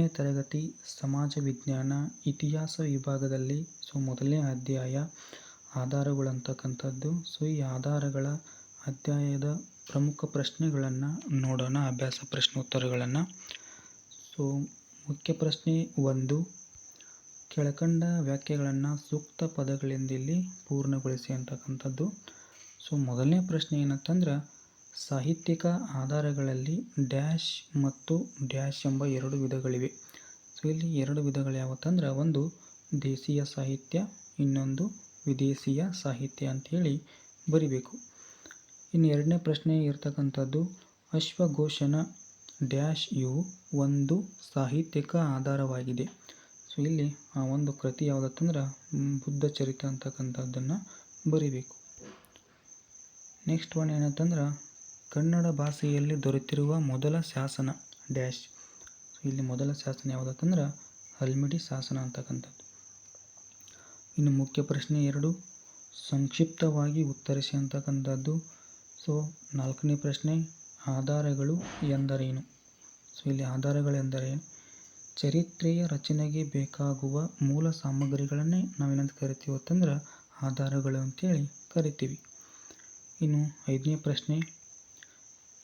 ಮೊದಲನೇ ತರಗತಿ ಸಮಾಜ ವಿಜ್ಞಾನ ಇತಿಹಾಸ ವಿಭಾಗದಲ್ಲಿ ಸೊ ಮೊದಲನೇ ಅಧ್ಯಾಯ ಆಧಾರಗಳು ಅಂತಕ್ಕಂಥದ್ದು ಸೊ ಈ ಆಧಾರಗಳ ಅಧ್ಯಾಯದ ಪ್ರಮುಖ ಪ್ರಶ್ನೆಗಳನ್ನು ನೋಡೋಣ, ಅಭ್ಯಾಸ ಪ್ರಶ್ನೋತ್ತರಗಳನ್ನು. ಸೊ ಮುಖ್ಯ ಪ್ರಶ್ನೆ ಒಂದು, ಕೆಳಕಂಡ ವ್ಯಾಖ್ಯೆಗಳನ್ನು ಸೂಕ್ತ ಪದಗಳಿಂದ ಇಲ್ಲಿ ಪೂರ್ಣಗೊಳಿಸಿ ಅಂತಕ್ಕಂಥದ್ದು. ಸೊ ಮೊದಲನೇ ಪ್ರಶ್ನೆ ಏನಂತಂದ್ರೆ ಸಾಹಿತ್ಯಿಕ ಆಧಾರಗಳಲ್ಲಿ ಡ್ಯಾಶ್ ಮತ್ತು ಡ್ಯಾಶ್ ಎಂಬ ಎರಡು ವಿಧಗಳಿವೆ. ಸೊ, ಇಲ್ಲಿ ಎರಡು ವಿಧಗಳು ಯಾವತ್ತಂದ್ರೆ, ಒಂದು ದೇಶೀಯ ಸಾಹಿತ್ಯ, ಇನ್ನೊಂದು ವಿದೇಶೀಯ ಸಾಹಿತ್ಯ ಅಂಥೇಳಿ ಬರಿಬೇಕು. ಇನ್ನು ಎರಡನೇ ಪ್ರಶ್ನೆ ಇರ್ತಕ್ಕಂಥದ್ದು ಅಶ್ವಘೋಷಣ ಡ್ಯಾಶ್ ಇವು ಒಂದು ಸಾಹಿತ್ಯಿಕ ಆಧಾರವಾಗಿದೆ. ಸೊ, ಇಲ್ಲಿ ಆ ಒಂದು ಕೃತಿ ಯಾವುದತ್ತಂದ್ರೆ, ಬುದ್ಧ ಚರಿತ ಅಂತಕ್ಕಂಥದ್ದನ್ನು ಬರಿಬೇಕು. ನೆಕ್ಸ್ಟ್ ಒನ್ ಏನಂತಂದ್ರೆ ಕನ್ನಡ ಭಾಷೆಯಲ್ಲಿ ದೊರೆತಿರುವ ಮೊದಲ ಶಾಸನ ಡ್ಯಾಶ್. ಇಲ್ಲಿ ಮೊದಲ ಶಾಸನ ಯಾವುದಂತಂದ್ರೆ ಹಲ್ಮಿಡಿ ಶಾಸನ ಅಂತಕ್ಕಂಥದ್ದು. ಇನ್ನು ಮುಖ್ಯ ಪ್ರಶ್ನೆ ಎರಡು, ಸಂಕ್ಷಿಪ್ತವಾಗಿ ಉತ್ತರಿಸಿ ಅಂತಕ್ಕಂಥದ್ದು. ಸೊ, ನಾಲ್ಕನೇ ಪ್ರಶ್ನೆ, ಆಧಾರಗಳು ಎಂದರೇನು? ಸೊ, ಇಲ್ಲಿ ಆಧಾರಗಳು ಎಂದರೇನು? ಚರಿತ್ರೆಯ ರಚನೆಗೆ ಬೇಕಾಗುವ ಮೂಲ ಸಾಮಗ್ರಿಗಳನ್ನೇ ನಾವೇನಂತ ಕರಿತೀವಿ ಅಂತಂದ್ರೆ ಆಧಾರಗಳು ಅಂತೇಳಿ ಕರಿತೀವಿ. ಇನ್ನು ಐದನೇ ಪ್ರಶ್ನೆ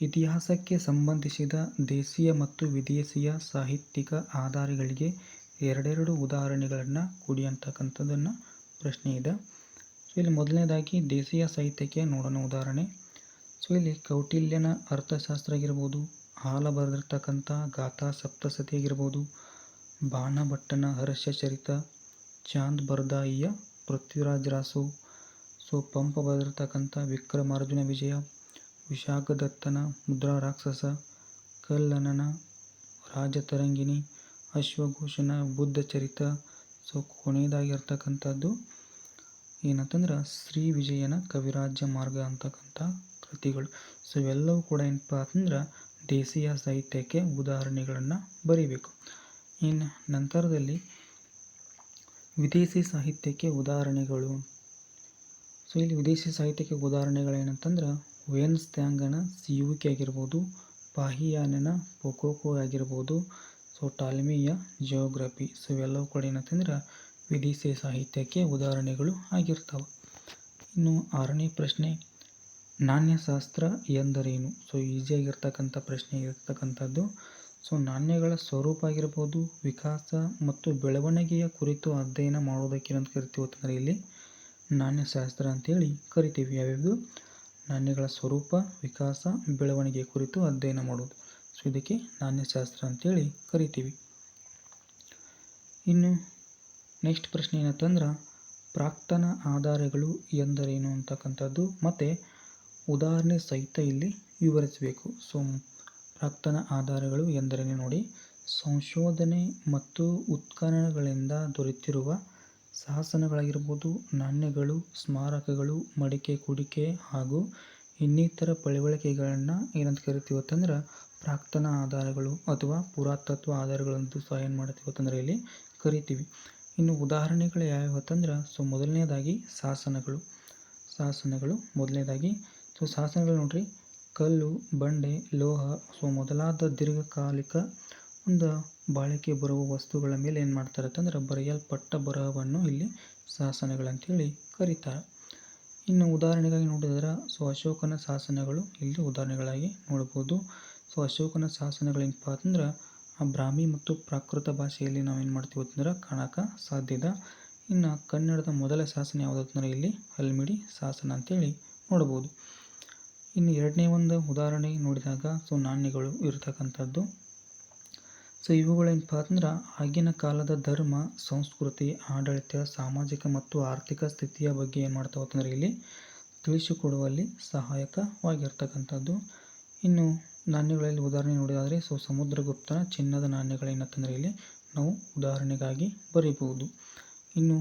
ಇತಿಹಾಸಕ್ಕೆ ಸಂಬಂಧಿಸಿದ ದೇಶೀಯ ಮತ್ತು ವಿದೇಶೀಯ ಸಾಹಿತ್ಯಿಕ ಆಧಾರಗಳಿಗೆ ಎರಡೆರಡು ಉದಾಹರಣೆಗಳನ್ನು ಕೊಡಿ ಅಂತಕ್ಕಂಥದ್ದನ್ನು ಪ್ರಶ್ನೆ ಇದೆ. ಸೊ ಇಲ್ಲಿ ಮೊದಲನೇದಾಗಿ ದೇಶೀಯ ಸಾಹಿತ್ಯಕ್ಕೆ ನೋಡೋಣ ಉದಾಹರಣೆ. ಸೊ ಇಲ್ಲಿ ಕೌಟಿಲ್ಯನ ಅರ್ಥಶಾಸ್ತ್ರ ಆಗಿರ್ಬೋದು ಹಾಲ ಬರೆದಿರ್ತಕ್ಕಂಥ ಗಾಥಾ ಸಪ್ತಸತಿ ಆಗಿರ್ಬೋದು, ಬಾಣಭಟ್ಟನ ಹರ್ಷಚರಿತ ಚಾಂದ್ ಬರ್ದಾಯಿಯ ಪೃಥ್ವಿರಾಜ್ ರಾಸು ಸೊ ಪಂಪ ಬರೆದಿರ್ತಕ್ಕಂಥ ವಿಕ್ರಮಾರ್ಜುನ ವಿಜಯ ವಿಶಾಖದತ್ತನ ಮುದ್ರಾರಾಕ್ಷಸ, ಕಲ್ಲನನ ರಾಜತರಂಗಿಣಿ ಅಶ್ವಘೋಷನ ಬುದ್ಧ ಚರಿತ ಸೊ ಕೊನೆಯದಾಗಿರ್ತಕ್ಕಂಥದ್ದು ಏನಂತಂದ್ರೆ ಶ್ರೀ ವಿಜಯನ ಕವಿರಾಜ್ಯ ಮಾರ್ಗ ಅಂತಕ್ಕಂಥ ಕೃತಿಗಳು. ಸೊ ಇವೆಲ್ಲವೂ ಕೂಡ ಏನಪ್ಪ ಅಂತಂದ್ರೆ ದೇಶೀಯ ಸಾಹಿತ್ಯಕ್ಕೆ ಉದಾಹರಣೆಗಳನ್ನು ಬರೀಬೇಕು. ಇನ್ನು ನಂತರದಲ್ಲಿ ವಿದೇಶಿ ಸಾಹಿತ್ಯಕ್ಕೆ ಉದಾಹರಣೆಗಳು. ಸೊ ಇಲ್ಲಿ ವಿದೇಶಿ ಸಾಹಿತ್ಯಕ್ಕೆ ಉದಾಹರಣೆಗಳೇನಂತಂದ್ರೆ ವೇನ್ಸ್ ಯು ಸಿಯುವಿಕೆ ಆಗಿರ್ಬೋದು ಪಾಹಿಯಾನನ ಪೊಕೋಕೋ ಆಗಿರ್ಬೋದು ಸೊ ಟಾಲ್ಮಿಯ ಜಿಯೋಗ್ರಫಿ ಸೊ ಇವೆಲ್ಲವೂ ಕೂಡ ಏನಂತಂದ್ರೆ ವಿದೇಶಿ ಸಾಹಿತ್ಯಕ್ಕೆ ಉದಾಹರಣೆಗಳು ಆಗಿರ್ತವೆ. ಇನ್ನು ಆರನೇ ಪ್ರಶ್ನೆ, ನಾಣ್ಯಶಾಸ್ತ್ರ ಎಂದರೇನು? ಸೊ ಈಸಿಯಾಗಿರ್ತಕ್ಕಂಥ ಪ್ರಶ್ನೆ ಇರ್ತಕ್ಕಂಥದ್ದು ಸೊ ನಾಣ್ಯಗಳ ಸ್ವರೂಪ ಆಗಿರ್ಬೋದು, ವಿಕಾಸ ಮತ್ತು ಬೆಳವಣಿಗೆಯ ಕುರಿತು ಅಧ್ಯಯನ ಮಾಡೋದಕ್ಕೆ ಏನಂತ ಕರಿತೀವಿ ಅಂತಂದರೆ ಇಲ್ಲಿ ನಾಣ್ಯಶಾಸ್ತ್ರ ಅಂತೇಳಿ ಕರಿತೀವಿ. ಯಾವ್ಯಾವುದು? ನಾಣ್ಯಗಳ ಸ್ವರೂಪ, ವಿಕಾಸ, ಬೆಳವಣಿಗೆ ಕುರಿತು ಅಧ್ಯಯನ ಮಾಡೋದು. ಸೊ, ಇದಕ್ಕೆ ನಾಣ್ಯಶಾಸ್ತ್ರ ಅಂತೇಳಿ ಕರಿತೀವಿ. ಇನ್ನು ನೆಕ್ಸ್ಟ್ ಪ್ರಶ್ನೆ ಏನಂತಂದ್ರೆ, ಪ್ರಾಕ್ತನ ಆಧಾರಗಳು ಎಂದರೇನು ಅಂತಕ್ಕಂಥದ್ದು, ಮತ್ತು ಉದಾಹರಣೆ ಸಹಿತ ಇಲ್ಲಿ ವಿವರಿಸಬೇಕು. ಸೊ, ಪ್ರಾಕ್ತನ ಆಧಾರಗಳು ಎಂದರೇನು ನೋಡಿ, ಸಂಶೋಧನೆ ಮತ್ತು ಉತ್ಖನನಗಳಿಂದ ದೊರೆತಿರುವ ಶಾಸನಗಳಾಗಿರ್ಬೋದು ನಾಣ್ಯಗಳು, ಸ್ಮಾರಕಗಳು, ಮಡಿಕೆ, ಕುಡಿಕೆ ಹಾಗೂ ಇನ್ನಿತರ ಪಳವಳಿಕೆಗಳನ್ನು ಏನಂತ ಕರಿತೀವಿ ಅಂತಂದ್ರೆ ಪ್ರಾಕ್ತನ ಆಧಾರಗಳು ಅಥವಾ ಪುರಾತತ್ವ ಆಧಾರಗಳಂತೂ ಸಹ ಏನು ಮಾಡ್ತೀವಿ ಅಂತಂದ್ರೆ ಇಲ್ಲಿ ಕರಿತೀವಿ. ಇನ್ನು ಉದಾಹರಣೆಗಳು ಯಾವ್ಯಾವ ಅಂತಂದ್ರೆ ಸೊ ಮೊದಲನೇದಾಗಿ ಶಾಸನಗಳು ಶಾಸನಗಳು ಮೊದಲನೇದಾಗಿ ಸೊ ಶಾಸನಗಳು ನೋಡ್ರಿ ಕಲ್ಲು, ಬಂಡೆ, ಲೋಹ ಸೊ ಮೊದಲಾದ ದೀರ್ಘಕಾಲಿಕ ಒಂದು ಬಾಳಿಕೆ ಬರುವ ವಸ್ತುಗಳ ಮೇಲೆ ಏನು ಮಾಡ್ತಾರೆ ಅಂತಂದ್ರೆ ಬರೆಯಲ್ಪಟ್ಟ ಬರಹವನ್ನು ಇಲ್ಲಿ ಶಾಸನಗಳಂತೇಳಿ ಕರೀತಾರೆ. ಇನ್ನು ಉದಾಹರಣೆಗಾಗಿ ನೋಡಿದ್ರೆ ಸೊ ಅಶೋಕನ ಶಾಸನಗಳು ಇಲ್ಲಿ ಉದಾಹರಣೆಗಳಾಗಿ ನೋಡ್ಬೋದು. ಸೊ ಅಶೋಕನ ಶಾಸನಗಳೇನಪ್ಪ ಅಂತಂದ್ರೆ ಆ ಬ್ರಾಹ್ಮಿ ಮತ್ತು ಪ್ರಾಕೃತ ಭಾಷೆಯಲ್ಲಿ ನಾವೇನು ಮಾಡ್ತೀವಿ ಅಂತಂದ್ರೆ ಕಾಣಕ್ಕೆ ಸಾಧ್ಯದ. ಇನ್ನು ಕನ್ನಡದ ಮೊದಲ ಶಾಸನ ಯಾವುದಂತಂದ್ರೆ ಇಲ್ಲಿ ಹಲ್ಮಿಡಿ ಶಾಸನ ಅಂತೇಳಿ ನೋಡ್ಬೋದು. ಇನ್ನು ಎರಡನೇ ಒಂದು ಉದಾಹರಣೆ ನೋಡಿದಾಗ ಸೊ ನಾಣ್ಯಗಳು ಇರತಕ್ಕಂಥದ್ದು ಸೊ ಇವುಗಳೇನಪ್ಪ ಅಂದ್ರೆ ಆಗಿನ ಕಾಲದ ಧರ್ಮ, ಸಂಸ್ಕೃತಿ, ಆಡಳಿತ, ಸಾಮಾಜಿಕ ಮತ್ತು ಆರ್ಥಿಕ ಸ್ಥಿತಿಯ ಬಗ್ಗೆ ಏನು ಮಾಡ್ತಾವೆ ಅಂತಂದ್ರೆ ಇಲ್ಲಿ ತಿಳಿಸಿಕೊಡುವಲ್ಲಿ ಸಹಾಯಕವಾಗಿರ್ತಕ್ಕಂಥದ್ದು. ಇನ್ನು ನಾಣ್ಯಗಳಲ್ಲಿ ಉದಾಹರಣೆ ನೋಡಿದಾದರೆ, ಸೊ ಸಮುದ್ರಗುಪ್ತನ ಚಿನ್ನದ ನಾಣ್ಯಗಳೇನಂತಂದ್ರೆ ಇಲ್ಲಿ ನಾವು ಉದಾಹರಣೆಗಾಗಿ ಬರೀಬಹುದು. ಇನ್ನು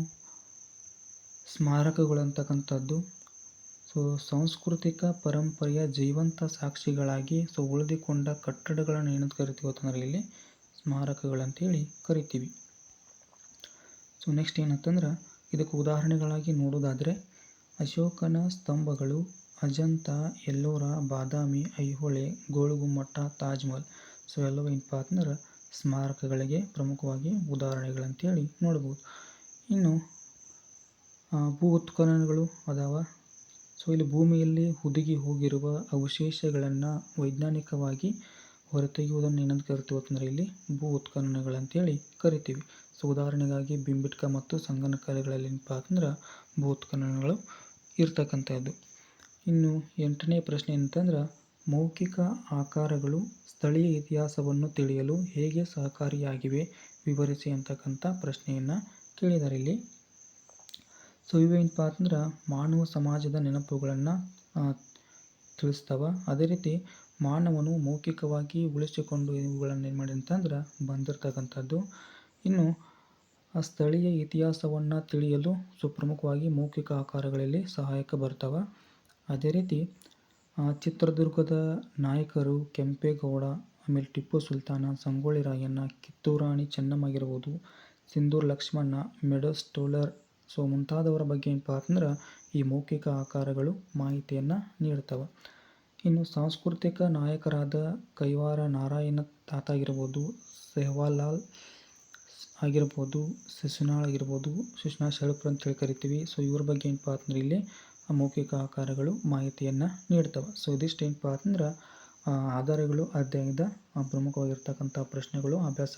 ಸ್ಮಾರಕಗಳಂತಕ್ಕಂಥದ್ದು ಸೊ ಸಾಂಸ್ಕೃತಿಕ ಪರಂಪರೆಯ ಜೀವಂತ ಸಾಕ್ಷಿಗಳಾಗಿ, ಸೊ ಉಳಿದುಕೊಂಡ ಕಟ್ಟಡಗಳನ್ನು ಏನಂತ ಕರಿತೀವಿ ಅಂತಂದ್ರೆ ಇಲ್ಲಿ ಸ್ಮಾರಕಗಳಂತೇಳಿ ಕರಿತೀವಿ. ಸೊ ನೆಕ್ಸ್ಟ್ ಏನಂತಂದ್ರೆ, ಇದಕ್ಕೆ ಉದಾಹರಣೆಗಳಾಗಿ ನೋಡೋದಾದರೆ, ಅಶೋಕನ ಸ್ತಂಭಗಳು, ಅಜಂತ, ಎಲ್ಲೋರ, ಬಾದಾಮಿ, ಐಹೊಳೆ, ಗೋಳುಗುಮ್ಮಟ್ಟ, ತಾಜ್ಮಹಲ್. ಸೊ ಎಲ್ಲವೂ ಏನಪ್ಪ ಅಂತಂದ್ರೆ, ಸ್ಮಾರಕಗಳಿಗೆ ಪ್ರಮುಖವಾಗಿ ಉದಾಹರಣೆಗಳಂತೇಳಿ ನೋಡ್ಬೋದು ಇನ್ನು ಭೂ ಉತ್ಖನನಗಳು ಅದಾವ. ಸೊ ಇಲ್ಲಿ ಭೂಮಿಯಲ್ಲಿ ಹುದುಗಿ ಹೋಗಿರುವ ಅವಶೇಷಗಳನ್ನು ವೈಜ್ಞಾನಿಕವಾಗಿ ಹೊರತೆಗೆಯುವುದನ್ನು ಏನಂತ ಕರಿತೀವಿ ಅಂತಂದರೆ ಇಲ್ಲಿ ಭೂ ಉತ್ಖನನಗಳಂತೇಳಿ ಕರಿತೀವಿ. ಸೊ ಉದಾಹರಣೆಗಾಗಿ ಬಿಂಬಿಟ್ಕ ಮತ್ತು ಸಂಗನಕಾಲೆಗಳಲ್ಲಿ ಏನಪ್ಪ ಅಂತಂದ್ರೆ ಭೂ ಉತ್ಖನನಗಳು ಇರ್ತಕ್ಕಂಥದ್ದು. ಇನ್ನು ಎಂಟನೇ ಪ್ರಶ್ನೆ ಅಂತಂದ್ರೆ ಮೌಖಿಕ ಆಕಾರಗಳು ಸ್ಥಳೀಯ ಇತಿಹಾಸವನ್ನು ತಿಳಿಯಲು ಹೇಗೆ ಸಹಕಾರಿಯಾಗಿವೆ ವಿವರಿಸಿ ಅಂತಕ್ಕಂಥ ಪ್ರಶ್ನೆಯನ್ನು ಕೇಳಿದ್ದಾರೆ ಇಲ್ಲಿ. ಸೊ ಇವೇನಪ್ಪ ಅಂತಂದ್ರೆ ಮಾನವ ಸಮಾಜದ ನೆನಪುಗಳನ್ನು ತಿಳಿಸ್ತಾವ. ಅದೇ ರೀತಿ ಮಾನವನು ಮೌಖಿಕವಾಗಿ ಉಳಿಸಿಕೊಂಡು ಇವುಗಳನ್ನು ಏನು ಮಾಡಿದೆ ಅಂತಂದ್ರೆ ಬಂದಿರತಕ್ಕಂಥದ್ದು. ಇನ್ನು ಆ ಸ್ಥಳೀಯ ಇತಿಹಾಸವನ್ನು ತಿಳಿಯಲು ಸುಪ್ರಮುಖವಾಗಿ ಮೌಖಿಕ ಆಕಾರಗಳಲ್ಲಿ ಸಹಾಯಕ ಬರ್ತವೆ. ಅದೇ ರೀತಿ ಚಿತ್ರದುರ್ಗದ ನಾಯಕರು ಕೆಂಪೇಗೌಡ, ಆಮೇಲೆ Tipu Sultan, Sangolli Rayanna, Kittur Rani Chennamma ಚೆನ್ನಮ್ಮಾಗಿರ್ಬೋದು, Sindhur Lakshmana, Meadows Taylor. So ಮುಂತಾದವರ ಬಗ್ಗೆ ಏನಪ್ಪ ಅಂತಂದ್ರೆ ಈ ಮೌಖಿಕ ಆಕಾರಗಳು ಮಾಹಿತಿಯನ್ನು ನೀಡ್ತವೆ. ಇನ್ನು ಸಾಂಸ್ಕೃತಿಕ ನಾಯಕರಾದ ಕೈವಾರ ನಾರಾಯಣ ತಾತ ಆಗಿರ್ಬೋದು ಸೆಹ್ವಾಲಾಲ್ ಆಗಿರ್ಬೋದು ಶಿಶುನಾಳ್ ಆಗಿರ್ಬೋದು ಶಿಶುನಾಳ್ ಅಂತ ಅಂತೇಳಿ ಕರಿತೀವಿ. ಸೊ ಇವ್ರ ಬಗ್ಗೆ ಏನಪ್ಪ ಅಂತಂದ್ರೆ ಇಲ್ಲಿ ಮೌಖಿಕ ಆಕಾರಗಳು ಮಾಹಿತಿಯನ್ನು ನೀಡ್ತವೆ. ಸೊ ಇದಿಷ್ಟು ಏನಪ್ಪ ಅಂತಂದ್ರೆ ಆಧಾರಗಳು ಅಧ್ಯಾಯದ ಆ, ಪ್ರಮುಖವಾಗಿರ್ತಕ್ಕಂಥ ಪ್ರಶ್ನೆಗಳು ಅಭ್ಯಾಸ